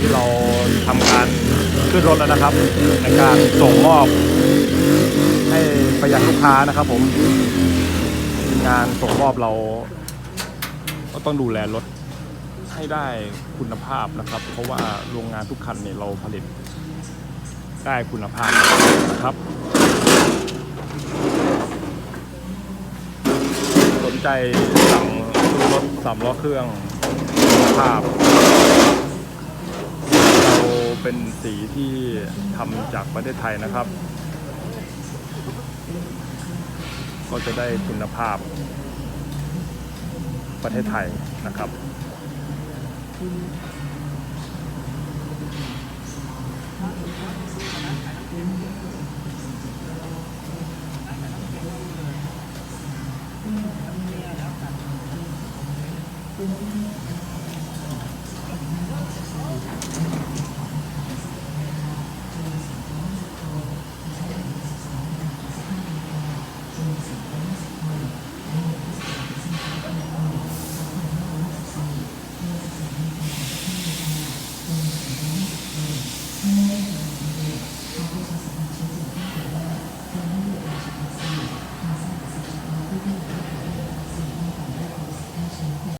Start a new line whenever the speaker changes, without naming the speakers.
นี้เราทำการขึ้นรถแล้วนะครับ ในการส่งมอบ ให้ไปยังลูกค้านะครับ ผมงานส่งมอบเรา ก็ต้องดูแลรถให้ได้คุณภาพนะครับ เพราะว่าโรงงานทุกคันเนี่ยเราผลิตได้คุณภาพนะครับ สนใจสั่งรถสามล้อเครื่องคุณภาพ เป็นสีที่ทำจากประเทศไทยนะครับ ก็จะได้คุณภาพประเทศไทยนะครับ
เ Thank you.